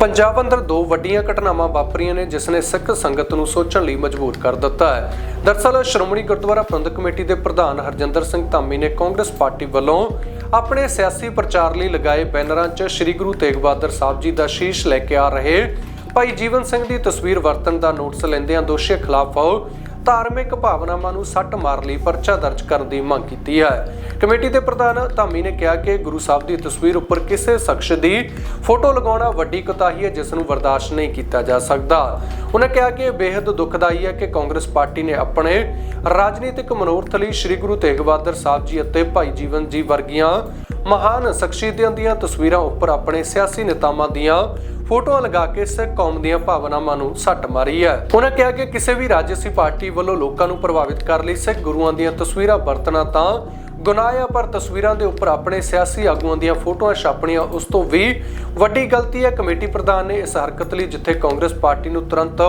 ਪੰਜਾਬ ਅੰਦਰ ਦੋ ਵੱਡੀਆਂ ਘਟਨਾਵਾਂ ਵਾਪਰੀਆਂ ਨੇ, ਜਿਸ ਨੇ ਸਿੱਖ ਸੰਗਤ ਨੂੰ ਸੋਚਣ ਲਈ ਮਜਬੂਰ ਕਰ ਦਿੱਤਾ ਹੈ। ਦਰਅਸਲ ਸ਼੍ਰੋਮਣੀ ਗੁਰਦੁਆਰਾ ਪ੍ਰਬੰਧਕ ਕਮੇਟੀ ਦੇ ਪ੍ਰਧਾਨ ਹਰਜਿੰਦਰ ਸਿੰਘ ਧਾਮੀ ਨੇ ਕਾਂਗਰਸ ਪਾਰਟੀ ਵੱਲੋਂ ਆਪਣੇ ਸਿਆਸੀ ਪ੍ਰਚਾਰ ਲਈ ਲਗਾਏ ਬੈਨਰਾਂ 'ਚ ਸ੍ਰੀ ਗੁਰੂ ਤੇਗ ਬਹਾਦਰ ਸਾਹਿਬ ਜੀ ਦਾ ਸ਼ੀਸ਼ ਲੈ ਕੇ ਆ ਰਹੇ। ਭਾਈ ਜੀਵਨ ਸਿੰਘ ਦੀ ਤਸਵੀਰ ਵਰਤਣ ਦਾ ਨੋਟਿਸ ਲੈਂਦਿਆਂ ਦੋਸ਼ੀਆਂ ਖਿਲਾਫ ਧਾਰਮਿਕ ਭਾਵਨਾਵਾਂ ਨੂੰ ਸੱਟ ਮਾਰ ਲਈ ਪਰਚਾ ਦਰਜ ਕਰਨ ਦੀ ਮੰਗ ਕੀਤੀ ਹੈ। ਕਮੇਟੀ ਦੇ ਪ੍ਰਧਾਨ ਧਾਮੀ ਨੇ ਕਿਹਾ ਕਿ ਗੁਰੂ ਸਾਹਿਬ ਦੀ ਤਸਵੀਰ ਉੱਪਰ ਕਿਸੇ ਸ਼ਖਸ ਦੀ ਫੋਟੋ ਲਗਾਉਣਾ ਵੱਡੀ ਕੁਤਾਹੀ ਹੈ, ਜਿਸ ਨੂੰ ਬਰਦਾਸ਼ਤ ਨਹੀਂ ਕੀਤਾ ਜਾ ਸਕਦਾ। ਉਹਨਾਂ ਕਿਹਾ ਕਿ ਇਹ ਬੇहद ਦੁਖਦਾਈ ਹੈ ਕਿ ਕਾਂਗਰਸ ਪਾਰਟੀ ਨੇ ਆਪਣੇ ਰਾਜਨੀਤਿਕ ਮਨੋਰਥ ਲਈ ਸ੍ਰੀ ਗੁਰੂ ਤੇਗ ਬਹਾਦਰ ਸਾਹਿਬ ਜੀ ਅਤੇ ਭਾਈ ਜੀਵਨ ਜੀ ਵਰਗੀਆਂ ਮਹਾਨ ਸ਼ਖਸੀਅਤਾਂ ਦੀਆਂ ਤਸਵੀਰਾਂ ਉੱਪਰ ਆਪਣੇ ਸਿਆਸੀ ਨੇਤਾਵਾਂ ਦੀਆਂ ਫੋਟੋਆਂ ਲਗਾ ਕੇ ਸਿੱਖ ਕੌਮ ਦੀਆਂ ਭਾਵਨਾਵਾਂ ਨੂੰ ਸੱਟ ਮਾਰੀ ਹੈ। ਉਹਨਾਂ ਕਿਹਾ ਕਿ ਕਿਸੇ ਵੀ ਰਾਜਸੀ ਪਾਰਟੀ ਵੱਲੋਂ ਲੋਕਾਂ ਨੂੰ ਪ੍ਰਭਾਵਿਤ ਕਰਨ ਲਈ ਸਿੱਖ ਗੁਰੂਆਂ ਦੀਆਂ ਤਸਵੀਰਾਂ ਵਰਤਣਾ ਤਾਂ ਗੁਨਾਹ ਹੈ ਪਰ ਤਸਵੀਰਾਂ ਦੇ ਉੱਪਰ ਆਪਣੇ ਸਿਆਸੀ ਆਗੂਆਂ ਦੀਆਂ ਫੋਟੋਆਂ ਛਾਪਣੀਆਂ ਉਸ ਤੋਂ ਵੀ ਵੱਡੀ ਗਲਤੀ ਹੈ। ਕਮੇਟੀ ਪ੍ਰਧਾਨ ਨੇ ਇਸ ਹਰਕਤ ਲਈ ਜਿੱਥੇ ਕਾਂਗਰਸ ਪਾਰਟੀ ਨੂੰ ਤੁਰੰਤ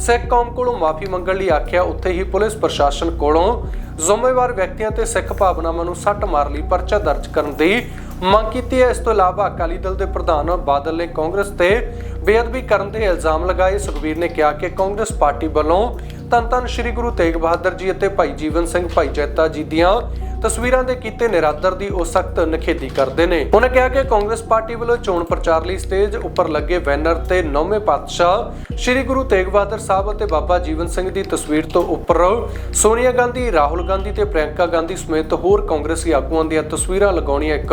ਸਿੱਖ ਕੌਮ ਕੋਲੋਂ ਮਾਫੀ ਮੰਗਣ ਲਈ ਆਖਿਆ, ਉੱਥੇ ਹੀ ਪੁਲਿਸ ਪ੍ਰਸ਼ਾਸਨ ਕੋਲੋਂ ਜ਼ਿੰਮੇਵਾਰ ਵਿਅਕਤੀਆਂ ਤੇ ਸਿੱਖ ਭਾਵਨਾਵਾਂ ਨੂੰ ਸੱਟ ਮਾਰ ਲਈ ਪਰਚਾ ਦਰਜ ਕਰਨ ਦੀ ਮੰਗ ਕੀਤੀ ਹੈ। ਇਸ ਤੋਂ ਇਲਾਵਾ ਅਕਾਲੀ ਦਲ ਦੇ ਪ੍ਰਧਾਨ ਬਾਦਲ ਨੇ ਕਾਂਗਰਸ ਤੇ ਬੇਅਦਬੀ ਕਰਨ ਦੇ ਇਲਜ਼ਾਮ ਲਗਾਏ। ਸੁਖਬੀਰ ਨੇ ਕਿਹਾ ਕਿ ਕਾਂਗਰਸ ਪਾਰਟੀ ਵੱਲੋਂ ਧੰਨ ਧੰਨ ਸ੍ਰੀ ਗੁਰੂ ਤੇਗ ਬਹਾਦਰ ਜੀ ਅਤੇ ਭਾਈ ਜੀਵਨ ਸਿੰਘ ਭਾਈ ਜੈਤਾ ਜੀ ਦੀਆਂ ਤਸਵੀਰਾਂ ਦੇ ਕੀਤੇ ਨਿਰਾਦਰ ਦੀ ਉਹ ਸਖਤ ਨਖੇਦੀ ਕਰਦੇ ਨੇ। ਉਹਨਾਂ ਕਿਹਾ ਕਿ ਕਾਂਗਰਸ ਪਾਰਟੀ ਵੱਲੋਂ ਚੋਣ ਪ੍ਰਚਾਰ ਲਈ ਸਟੇਜ ਉੱਪਰ ਲੱਗੇ ਬੈਨਰ ਤੇ ਨੌਵੇਂ ਪਾਤਸ਼ਾਹ ਸ੍ਰੀ ਗੁਰੂ ਤੇਗ ਬਹਾਦਰ ਸਾਹਿਬ ਅਤੇ ਬਾਬਾ ਜੀਵਨ ਸਿੰਘ ਦੀ ਤਸਵੀਰ ਤੋਂ ਉੱਪਰ ਸੋਨੀਆ ਗਾਂਧੀ, ਰਾਹੁਲ ਗਾਂਧੀ ਤੇ ਪ੍ਰਿਯੰਕਾ ਗਾਂਧੀ ਸਮੇਤ ਹੋਰ ਕਾਂਗਰਸੀ ਆਗੂਆਂ ਦੀਆਂ ਤਸਵੀਰਾਂ ਲਗਾਉਣੀਆਂ ਇੱਕ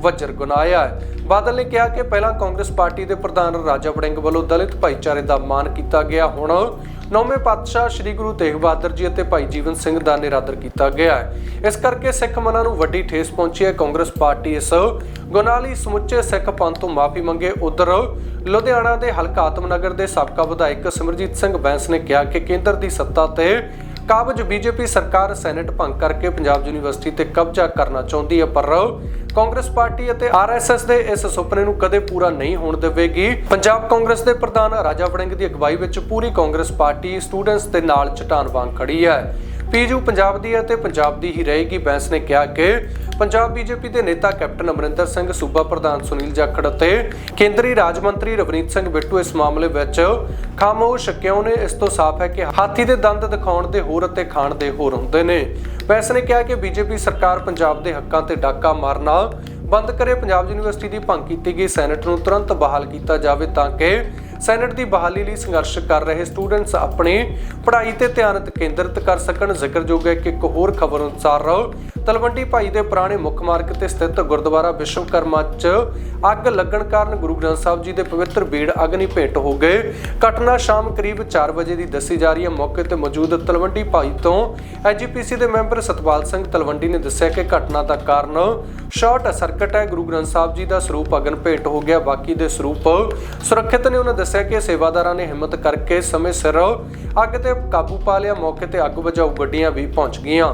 ਵੱਜਰ ਗੁਨਾਹ ਹੈ। ਬਾਦਲ ਨੇ ਕਿਹਾ ਕਿ ਪਹਿਲਾਂ ਕਾਂਗਰਸ ਪਾਰਟੀ ਦੇ ਪ੍ਰਧਾਨ ਰਾਜਾ ਵੜਿੰਗ ਵੱਲੋਂ ਦਲਿਤ ਭਾਈਚਾਰੇ ਦਾ ਮਾਣ ਕੀਤਾ ਗਿਆ, ਹੁਣ ਨੌਵੇਂ ਪਾਤਸ਼ਾਹ ਸ੍ਰੀ ਗੁਰੂ ਤੇਗ ਬਹਾਦਰ ਜੀ ਅਤੇ ਭਾਈ ਜੀਵਨ ਸਿੰਘ ਦਾ ਨਿਰਾਦਰ ਕੀਤਾ ਗਿਆ ਹੈ। ਇਸ ਕਰਕੇ ਸਿੱਖ ਮਨਾਂ ਨੂੰ ਵੱਡੀ ਠੇਸ ਪਹੁੰਚੀ ਹੈ। ਕਾਂਗਰਸ ਪਾਰਟੀ ਇਸ ਗੁਨਾਹ ਲਈ ਸਮੁੱਚੇ ਸਿੱਖ ਪੰਥ ਤੋਂ ਮਾਫੀ ਮੰਗੇ। ਉਧਰ ਲੁਧਿਆਣਾ ਦੇ ਹਲਕਾ ਆਤਮਨਗਰ ਦੇ ਸਾਬਕਾ ਵਿਧਾਇਕ ਸਿਮਰਜੀਤ ਸਿੰਘ ਬੈਂਸ ਨੇ ਕਿਹਾ ਕਿ ਕੇਂਦਰ ਦੀ ਸੱਤਾ ਤੇ ਕਾਬਜ ਬੀਜੇਪੀ ਸਰਕਾਰ ਸੈਨੇਟ ਭੰਗ ਕਰਕੇ ਪੰਜਾਬ ਯੂਨੀਵਰਸਿਟੀ ਤੇ ਕਬਜ਼ਾ ਕਰਨਾ ਚਾਹੁੰਦੀ ਹੈ, ਪਰ ਕਾਂਗਰਸ ਪਾਰਟੀ ਅਤੇ ਆਰਐਸਐਸ ਦੇ ਇਸ ਸੁਪਨੇ ਨੂੰ ਕਦੇ ਪੂਰਾ ਨਹੀਂ ਹੋਣ ਦੇਵੇਗੀ। ਪੰਜਾਬ ਕਾਂਗਰਸ ਦੇ ਪ੍ਰਧਾਨ ਰਾਜਾ ਵੜਿੰਗ ਦੀ ਅਗਵਾਈ ਵਿੱਚ ਪੂਰੀ ਕਾਂਗਰਸ ਪਾਰਟੀ ਸਟੂਡੈਂਟਸ ਦੇ ਨਾਲ ਚਟਾਨ ਵਾਂਗ ਖੜੀ ਹੈ। ਪੀਜੂ ਪੰਜਾਬ ਦੀ ਹੈ ਤੇ ਪੰਜਾਬ ਦੀ ਹੀ ਰਹੇਗੀ, ਬੈਂਸ ਨੇ ਕਿਹਾ ਕਿ ਪੰਜਾਬ ਬੀਜੇਪੀ ਦੇ ਨੇਤਾ ਕੈਪਟਨ ਅਮਰਿੰਦਰ ਸਿੰਘ, ਸੂਬਾ ਪ੍ਰਧਾਨ ਸੁਨੀਲ ਜਾਖੜ ਅਤੇ ਕੇਂਦਰੀ ਰਾਜ ਮੰਤਰੀ ਰਵਨੀਤ ਸਿੰਘ ਬਿੱਟੂ ਇਸ ਮਾਮਲੇ ਵਿੱਚ ਖਾਮੋਸ਼, ਕਿਉਂ ਨੇ? ਇਸ ਤੋਂ ਸਾਫ਼ ਹੈ ਕਿ ਹਾਥੀ ਦੇ ਦੰਦ ਦਿਖਾਉਣ ਦੇ ਹੋਰ ਅਤੇ ਖਾਣ ਦੇ ਹੋਰ ਹੁੰਦੇ ਨੇ। ਬੈਂਸ ਨੇ ਕਿਹਾ ਕਿ ਬੀਜੇਪੀ ਸਰਕਾਰ ਪੰਜਾਬ ਦੇ ਹੱਕਾਂ ਤੇ ਡਾਕਾ ਮਾਰਨਾ ਬੰਦ ਕਰੇ। ਪੰਜਾਬ ਯੂਨੀਵਰਸਿਟੀ ਦੀ ਭੰਗ ਕੀਤੀ ਗਈ, ਸੈਨੇਟ ਨੂੰ ਤੁਰੰਤ ਬਹਾਲ ਕੀਤਾ ਜਾਵੇ ਤਾਂ ਕਿ ਸੈਨੇਟ ਦੀ ਬਹਾਲੀ ਲਈ ਸੰਘਰਸ਼ ਕਰ ਰਹੇ ਸਟੂਡੈਂਟਸ ਆਪਣੀ ਪੜ੍ਹਾਈ ਤੇ ਧਿਆਨ ਕੇਂਦਰਿਤ ਕਰ ਸਕਣ। ਜ਼ਿਕਰਯੋਗ ਹੈ ਕਿ ਇੱਕ ਹੋਰ ਖਬਰ ਅਨੁਸਾਰ, ਤਲਵੰਡੀ ਭਾਈ ਦੇ ਪੁਰਾਣੇ ਮੁੱਖ ਮਾਰਗ ਤੇ ਸਥਿਤ ਗੁਰਦੁਆਰਾ ਵਿਸ਼ਵਕਰਮਾ 'ਚ ਅੱਗ ਲੱਗਣ ਕਾਰਨ ਗੁਰੂ ਗ੍ਰੰਥ ਸਾਹਿਬ ਜੀ ਦੇ ਪਵਿੱਤਰ ਬੀੜ ਅਗਨੀ ਭੇਟ ਹੋ ਗਏ। ਘਟਨਾ ਸ਼ਾਮ ਕਰੀਬ 4 ਵਜੇ ਦੀ ਦੱਸੀ ਜਾ ਰਹੀ ਹੈ। ਮੌਕੇ ਤੇ ਮੌਜੂਦ ਤਲਵੰਡੀ ਭਾਈ ਤੋਂ ਐਜੀਪੀਸੀ ਦੇ ਮੈਂਬਰ ਸਤਪਾਲ ਸਿੰਘ ਤਲਵੰਡੀ ਨੇ ਦੱਸਿਆ ਕਿ ਘਟਨਾ ਦਾ ਕਾਰਨ ਸ਼ਾਰਟ ਸਰਕਟ ਹੈ। ਗੁਰੂ ਗ੍ਰੰਥ ਸਾਹਿਬ ਜੀ ਦਾ ਸਰੂਪ ਅਗਨ ਭੇਟ ਹੋ ਗਿਆ। ਬਾਕੀ ਦੇ ਸਰੂਪ ਸੁਰੱਖਿਅਤ ਨੇ ਉਹਨਾਂ ਦੱਸਿਆ ਕਿ ਸੇਵਾਦਾਰਾਂ ਨੇ ਹਿੰਮਤ ਕਰਕੇ ਸਮੇਂ ਸਿਰ ਅੱਗ ਤੇ ਕਾਬੂ ਪਾ ਲਿਆ। ਮੌਕੇ ਤੇ ਅੱਗ ਬੁਝਾਊ ਗੱਡੀਆਂ ਵੀ ਪਹੁੰਚ ਗਈਆਂ।